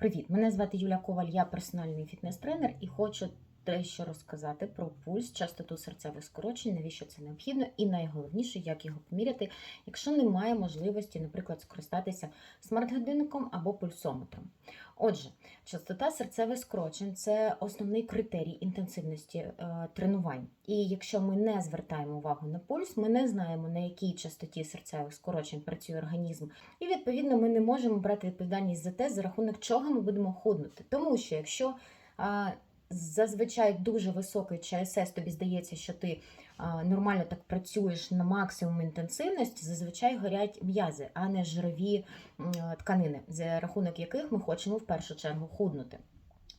Привіт! Мене звати Юля Коваль, я персональний фітнес-тренер і хочу дещо розказати про пульс, частоту серцевих скорочень, навіщо це необхідно, і найголовніше, як його поміряти, якщо немає можливості, наприклад, скористатися смарт-годинником або пульсометром. Отже, частота серцевих скорочень це основний критерій інтенсивності е, тренувань. І якщо ми не звертаємо увагу на пульс, ми не знаємо, на якій частоті серцевих скорочень працює організм, і відповідно ми не можемо брати відповідальність за те, за рахунок чого ми будемо худнути. Тому що якщо зазвичай дуже високий ЧСС, тобі здається, що ти нормально так працюєш на максимум інтенсивності, зазвичай горять м'язи, а не жирові тканини, за рахунок яких ми хочемо в першу чергу худнути.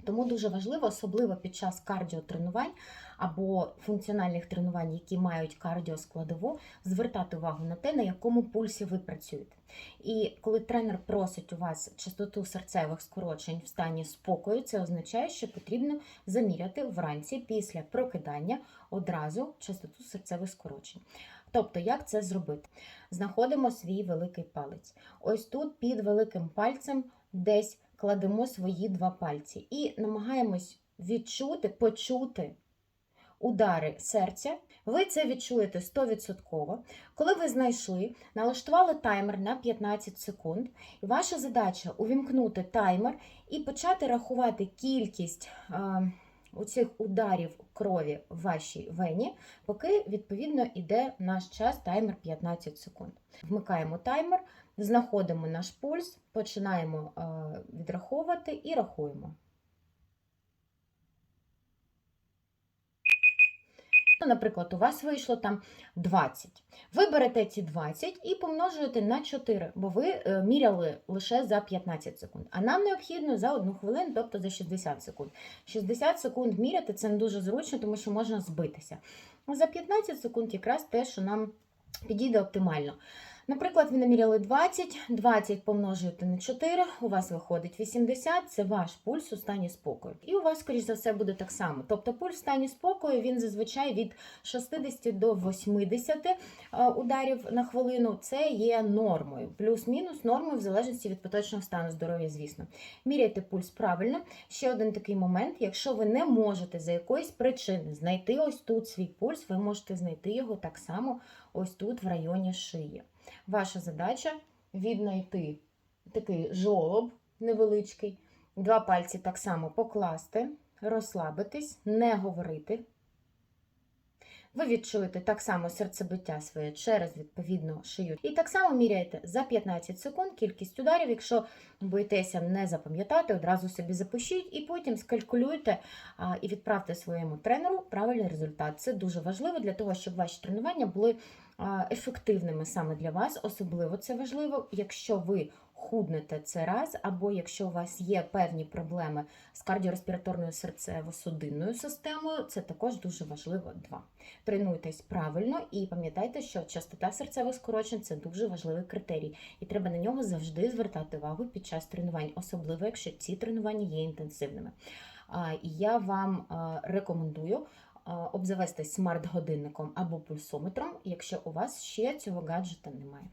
Тому дуже важливо, особливо під час кардіотренувань або функціональних тренувань, які мають кардіоскладову, звертати увагу на те, на якому пульсі ви працюєте. І коли тренер просить у вас частоту серцевих скорочень в стані спокою, це означає, що потрібно заміряти вранці після прокидання одразу частоту серцевих скорочень. Тобто, як це зробити? Знаходимо свій великий палець. Ось тут під великим пальцем десь кладемо свої два пальці і намагаємось відчути, почути удари серця. Ви це відчуєте 100%. Коли ви знайшли, налаштували таймер на 15 секунд, і ваша задача увімкнути таймер і почати рахувати кількість е, оцих ударів крові в вашій вені, поки відповідно йде наш час, таймер 15 секунд. Вмикаємо таймер, знаходимо наш пульс, починаємо е, відраховувати і рахуємо. Наприклад, у вас вийшло там 20. Ви берете ці 20 і помножуєте на 4, бо ви е, міряли лише за 15 секунд. А нам необхідно за 1 хвилину, тобто за 60 секунд. 60 секунд міряти це не дуже зручно, тому що можна збитися. За 15 секунд якраз те, що нам підійде оптимально. Наприклад, ви наміряли 20, 20 помножуєте на 4, у вас виходить 80, це ваш пульс у стані спокою. І у вас, скоріш за все, буде так само. Тобто пульс в стані спокою він зазвичай від 60 до 80 е, ударів на хвилину. Це є нормою. Плюс-мінус нормою в залежності від поточного стану здоров'я, звісно. Міряйте пульс правильно. Ще один такий момент: якщо ви не можете за якоїсь причини знайти ось тут свій пульс, ви можете знайти його так само ось тут в районі шиї. Ваша задача віднайти такий жолоб невеличкий, два пальці так само покласти, розслабитись, не говорити. Ви відчуєте так само серцебиття своє через відповідну шию. І так само міряєте за 15 секунд кількість ударів. Якщо боїтеся не запам'ятати, одразу собі запишіть і потім скалькулюйте і відправте своєму тренеру правильний результат. Це дуже важливо для того, щоб ваші тренування були ефективними саме для вас. Особливо це важливо, якщо ви худнете це раз, або якщо у вас є певні проблеми з кардіореспіраторною серцево-судинною системою, це також дуже важливо. Два. Тренуйтесь правильно і пам'ятайте, що частота серцевих скорочень це дуже важливий критерій, і треба на нього завжди звертати увагу під час тренувань, особливо якщо ці тренування є інтенсивними. Я вам рекомендую обзавестись смарт-годинником або пульсометром, якщо у вас ще цього гаджета немає.